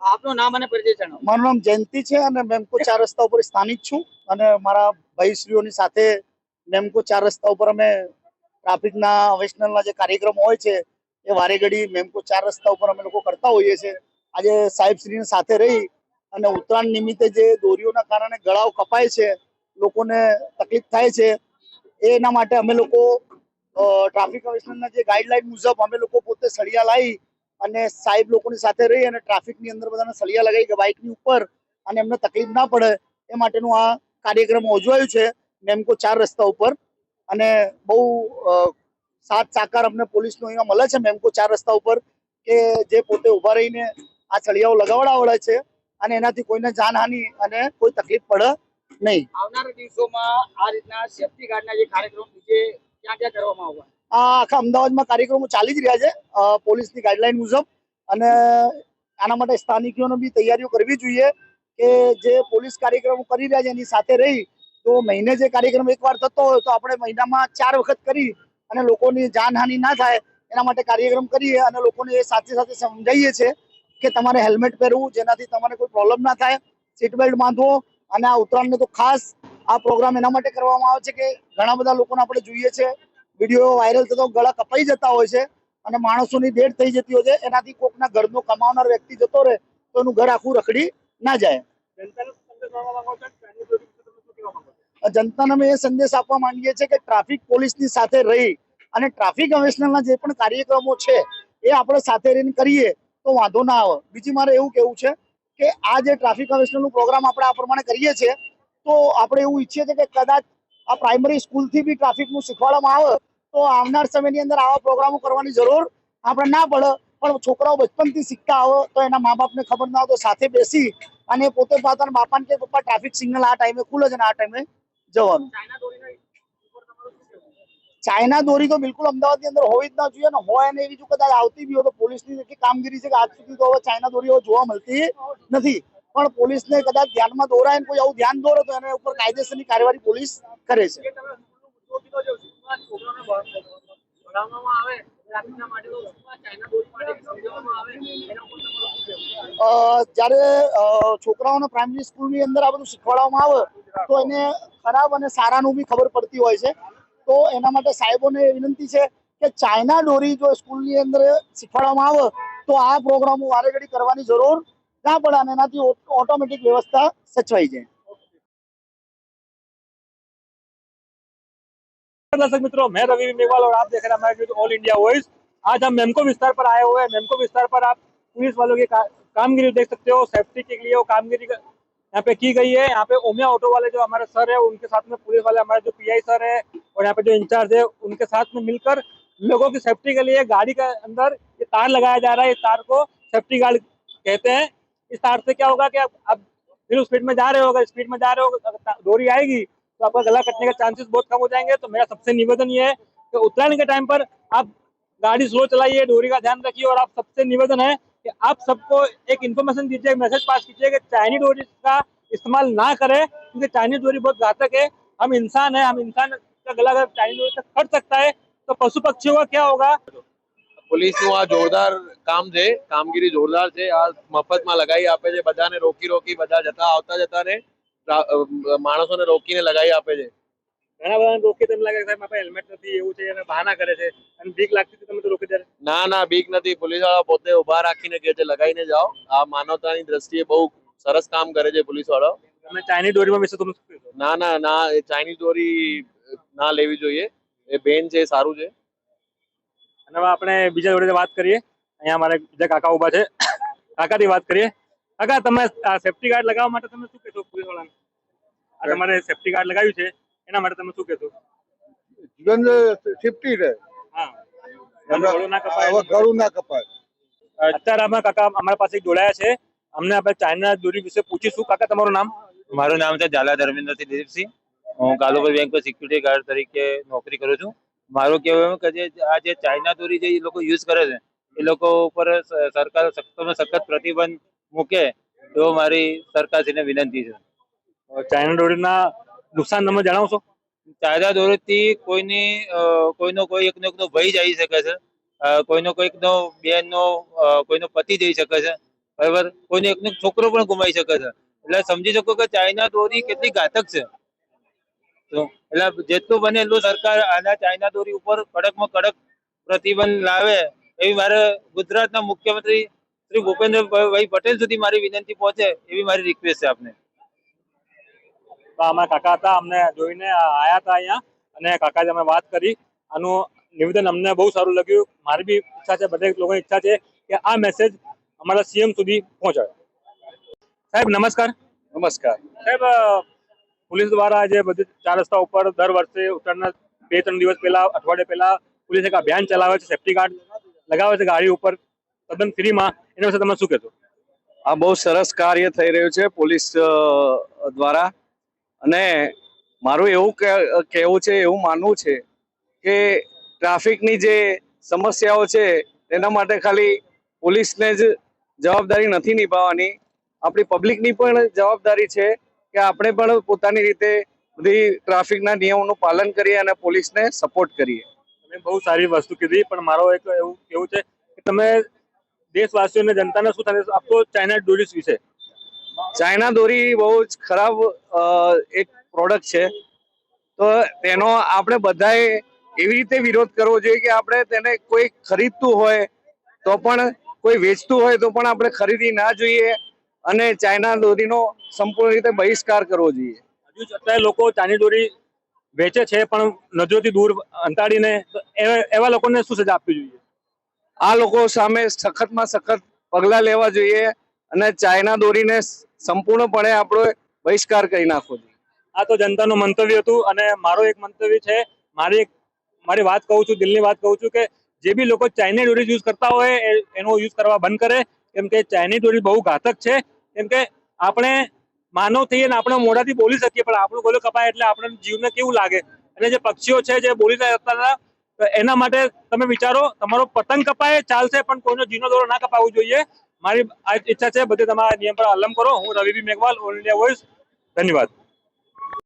આપનું નામ અને પરિચય મારું નામ જયંતિ છે અને મેમકો ચાર રસ્તા ઉપર સ્થાનિક છું અને મારા ભાઈશ્રીઓની સાથે મેમકો ચાર રસ્તા ઉપર અમે ટ્રાફિકના અવેશનલના જે કાર્યક્રમ હોય છે, એ વારે ઘડી મેમકો ચાર રસ્તા ઉપર અમે લોકો કરતા હોઈએ છીએ. આજે સાહેબશ્રીની સાથે રહી અને ઉત્તરાયણ નિમિત્તે જે દોરીઓના કારણે ગળાઓ કપાય છે, લોકોને તકલીફ થાય છે, એના માટે અમે લોકો ટ્રાફિક કમિશનરના જે ગાઈડલાઈન મુજબ અમે લોકો પોતે સળિયા લાવી અને સાહેબ લોકોની સાથે રહી અને ટ્રાફિકની અંદર બધાને સળિયા લગાવી કે બાઇકની ઉપર અને એમને તકલીફ ના પડે એ માટેનું આ કાર્યક્રમ યોજવાયું છે મેમકો ચાર રસ્તા ઉપર. અને બહુ સાથ સાકાર અમને પોલીસનો અહીંયા મળે છે મેમકો ચાર રસ્તા ઉપર કે જે પોતે ઊભા રહીને આ સળિયાઓ લગાવડાવડે છે અને એનાથી કોઈને જાનહાનિ અને કોઈ તકલીફ પડે નહીં. આવનારા દિવસોમાં આ રીતના સેફટી ગાર્ડના જે કાર્યક્રમ બીજે ક્યાં ક્યાં કરવામાં આવવા આખા અમદાવાદમાં કાર્યક્રમો ચાલી જ રહ્યા છે પોલીસની ગાઈડલાઈન મુજબ. અને આના માટે સ્થાનિકોને બી તૈયારીઓ કરવી જોઈએ કે જે પોલીસ કાર્યક્રમો કરી રહ્યા છે એની સાથે રહી, તો મહિને જે કાર્યક્રમ એકવાર થતો હોય તો આપણે મહિનામાં ચાર વખત કરી અને લોકોની જાનહાનિ ના થાય, એના માટે કાર્યક્રમ કરીએ અને લોકોને એ સાથે સાથે સમજાવીએ છીએ કે તમારે હેલ્મેટ પહેરવું, જેનાથી તમારે કોઈ પ્રોબ્લેમ ના થાય, સીટ બેલ્ટ બાંધવો અને આ ઉત્તરાયણને તો ખાસ આ પ્રોગ્રામ એના માટે કરવામાં આવે છે કે ઘણા બધા લોકોને આપણે જોઈએ છે વીડિયો વાયરલ થતો ગળા કપાઈ જતા હોય છે અને માણસોની ડેડ થઈ જતી હોય છે. એનાથી કોકના ઘરનો કમાવનાર વ્યક્તિ જતો રહે તો એનું ઘર આખું રખડી ના જાય. જનતાને અમે એ સંદેશ આપવા માંગીએ છીએ કે ટ્રાફિક પોલીસની સાથે રહી અને ટ્રાફિક કમિશનરના જે પણ કાર્યક્રમો છે એ આપણે સાથે રહીને કરીએ તો વાંધો ના આવે. બીજી મારે એવું કેવું છે કે આ જે ટ્રાફિક કમિશનરનું પ્રોગ્રામ આપણે આ પ્રમાણે કરીએ છીએ તો આપણે એવું ઈચ્છીએ છીએ કે કદાચ આ પ્રાઇમરી સ્કૂલથી બી ટ્રાફિકનું શીખવાડવામાં આવે તો આવનાર સમયની અંદર આવા પ્રોગ્રામો કરવાની જરૂર આપણે ના પડે. પણ છોકરાઓ બચપનથી શીખતા આવે તો એના મા બાપને ખબર ના હોય તો સાથે બેસી અને પોતે પોતાના બાપાને કે પપ્પા ટ્રાફિક સિગ્નલ આ ટાઈમે ખુલે છે ને આ ટાઈમે જવાનું. ચાઇના દોરી તો બિલકુલ અમદાવાદની અંદર હોવી જ ના જોઈએ ને હોય ને એવી જો કદાચ આવતી બી હોય તો પોલીસની એટલી કામગીરી છે કે આજ સુધી તો હવે ચાઇના દોરીઓ જોવા મળતી નથી. પણ પોલીસ ને કદાચ ધ્યાનમાં દોરાય ને કોઈ આવું ધ્યાન દોરે તો એના ઉપર કાયદેસરની કાર્યવાહી પોલીસ કરે છે. જ્યારે છોકરાઓને પ્રાઇમરી સ્કૂલની અંદર આ બધું શીખવાડવામાં આવે, તો એને ખરાબ અને સારાનું બી ખબર પડતી હોય છે. તો એના માટે સાહેબોને વિનંતી છે કે ચાઇના ડોરી જો સ્કૂલની અંદર શીખવાડવામાં આવે, તો આ પ્રોગ્રામો વારે ઘડી કરવાની જરૂર ના પડે અને એનાથી ઓટોમેટિક વ્યવસ્થા સચવાઈ જાય. दर्शक मित्रों, मैं रवि मेघवाल और आप देख रहे हैं हमारे ऑल इंडिया वॉइस आज हम मेमको विस्तार पर आए हुए हैं। मेमको विस्तार पर आप पुलिस वालों की का- कामगिरी देख सकते हो सेफ्टी के लिए वो कामगिरी यहाँ पे की गई है। यहाँ पे ओमिया ऑटो वाले जो हमारे सर है, उनके साथ में पुलिस वाले हमारे जो पीआई सर है और यहाँ पे जो इंचार्ज है, उनके साथ में मिलकर लोगों की सेफ्टी के लिए गाड़ी के अंदर ये तार लगाया जा रहा है। इस तार को सेफ्टी गार्ड कहते हैं। इस तार से क्या होगा कि अब फिर स्पीड में जा रहे हो, अगर स्पीड में जा रहे हो ता- डोरी आएगी तो आपका गला कटने के चांसेस बहुत कम हो जाएंगे तो मेरा सबसे निवेदन ये है कि उत्तरायण के टाइम पर आप गाड़ी स्लो चलाइए डोरी का ध्यान रखिए और आप सबसे निवेदन है कि आप सबको एक इन्फॉर्मेशन दीजिए एक मैसेज पास कीजिए कि चाइनीज डोरी का इस्तेमाल ना करें क्योंकि चाइनीज डोरी बहुत घातक है हम इंसान है हम इंसान का गला अगर चाइनीज डोरी से कट सकता है तो पशु पक्षियों का क्या होगा પોલીસનું આ જોરદાર કામ છે કામગીરી જોરદાર છે આ મફતમાં લગાવી આપે છે બધાને રોકી રોકી બધા જતા આવતા જતાને ટ્રા- અ, માણસોને રોકીને લગાવી આપે છે. ઘણા બધા રોકી તમને લાગે સાહેબ આપણે હેલ્મેટ નથી એવું છે અને બહાના કરે છે. અને બીક લાગતી હતી તમે તો રોકી દે ના ના બીક નથી. પોલીસવાળા પોતે ઊભા રાખીને કહે છે લગાવીને જાઓ. આ માનવતાની દ્રષ્ટિએ બહુ સરસ કામ કરે છે પોલીસ વાળો તમે ચાઇનીઝ ડોરીમાં વિશે તમે ના ના ના એ ચાઇનીઝ દોરી ના લેવી જોઈએ. એ બેન છે એ સારું છે. અને હવે આપણે બીજા જોડે વાત કરીએ. અહીંયા અમારે બીજા કાકા ઊભા છે. કાકાથી વાત કરીએ. કાકા તમે આ સેફટી ગાર્ડ લગાવવા માટે તમે શું કહેશો પોલીસ વાળાને આ તમારે સેફટી ગાર્ડ લગાવ્યું છે એના માટે તમે શું કહેશો? જીવન સેફટી રહે. હા. ગળું ના કપાય ગળું ના કપાય. અત્યારે અમે કાકા અમારા પાસે જોડાયા છે. અમને આપણે ચાઇના દોરી વિશે પૂછીશું. કાકા તમારું નામ? મારું નામ છે ઝાલા ધર્મેન્દ્રસિંહ દિલીપસિંહ હું કાલુભાઈ બેંક સિક્યુરિટી ગાર્ડ તરીકે નોકરી કરું છું. મારું કહેવું એમ કે જે આ જે ચાઇના દોરી જે લોકો યુઝ કરે છે એ લોકો ઉપર સરકાર સખ્તમાં સખત પ્રતિબંધ મૂકે તો મારી સરકારશ્રીને વિનંતી છે. ચાઇના દોરીના નુકસાન તમે જણાવશો? ચાઇના દોરીથી કોઈની કોઈનો કોઈ એકનો એકનો ભય જઈ શકે છે કોઈનો કોઈકનો બેનનો કોઈનો પતિ જઈ શકે છે બરાબર? કોઈનો એકનો છોકરો પણ ગુમાઈ શકે છે. એટલે સમજી શકો કે ચાઇના દોરી કેટલી ઘાતક છે. તો એટલે જેટલું બને એટલું સરકાર આના ચાઇના દોરી ઉપર કડકમાં કડક પ્રતિબંધ લાવે એવી મારે ગુજરાતના મુખ્યમંત્રી શ્રી ભૂપેન્દ્રભાઈ પટેલ સુધી મારી વિનંતી પહોંચે એવી મારી રિક્વેસ્ટ છે આપને. અમારા કાકા હતા અમને જોઈને આયા હતા અહીંયા અને કાકાએ અમે વાત કરી. આનું નિવેદન અમને બહુ સારું લાગ્યું. મારી બી ઈચ્છા છે બધા લોકોની ઈચ્છા છે કે આ મેસેજ અમારા સીએમ સુધી પહોંચાડે. સાહેબ નમસ્કાર. નમસ્કાર. સાહેબ પોલીસ દ્વારા જે બધી ચાર રસ્તા ઉપર દર વર્ષે ઉત્તરના બે ત્રણ દિવસ પહેલા અઠવાડિયે પહેલા પોલીસ એક અભિયાન ચલાવે છે સેફ્ટી ગાર્ડ લગાવે છે ગાડી ઉપર. તદ્દન ફ્રીમાં. એના વિશે તમે શું કહેશો? આ બહુ સરસ કાર્ય થઈ રહ્યું છે પોલીસ દ્વારા. અને મારું એવું કે- કહેવું છે એવું માનવું છે કે ટ્રાફિકની જે સમસ્યાઓ છે તેના માટે ખાલી પોલીસને જ જવાબદારી નથી નિભાવવાની. આપણી પબ્લિકની પણ જવાબદારી છે કે આપણે પણ પોતાની રીતે બધી ટ્રાફિકના નિયમોનું પાલન કરીએ અને પોલીસને સપોર્ટ કરીએ. તમે બહુ સારી વસ્તુ કીધી પણ મારો એક એવું કેવું છે કે તમે દેશવાસીઓને જનતાને શું સંદેશ આપશો ચાઇના ડોરીસ વિશે ચાઇના દોરી બહુ જ ખરાબ એક પ્રોડક્ટ છે. તો તેનો આપણે બધાએ એવી રીતે વિરોધ કરવો જોઈએ કે આપણે તેને કોઈ ખરીદતું હોય તો પણ કોઈ વેચતું હોય તો પણ આપણે ખરીદી ના જોઈએ અને ચાઇના દોરીનો સંપૂર્ણ રીતે બહિષ્કાર કરવો જોઈએ. હજુ છતાંય લોકો ચાઇની દોરી વેચે છે પણ નજરથી દૂર અંતાડીને એવા લોકોને શું સજા આપવી જોઈએ? આ લોકો સામે સખતમાં સખત પગલાં લેવા જોઈએ અને ચાઇના દોરીને સંપૂર્ણપણે આપણો બહિષ્કાર કરી નાખવો આ તો જનતાનું મંતવ્ય હતું અને મારો એક મંતવ્ય છે, મારી એક, મારી વાત કહું છું, દિલની વાત કહું છું કે જે બી લોકો ચાઇની દોરી યુઝ કરતા હોય એનો યુઝ કરવા બંધ કરે. કેમ કે ચાઇની દોરી બહુ ઘાતક છે. કેમ કે આપણે માનવ થઈએ ને આપણે મોઢાથી બોલી શકીએ, પણ આપણું ગોલું કપાય એટલે આપણા જીવને કેવું લાગે? અને જે પક્ષીઓ છે, જે બોલી રહ્યા હતા એના માટે તમે વિચારો, તમારો પતંગ કપાય, ચાલશે, પણ કોઈનો જીનો દોરો ના કપાવવો જોઈએ. મારી આ ઈચ્છા છે, બધે તમારા નિયમ પર અલમ કરો. હું Ravi Meghwal all India voice ધન્યવાદ.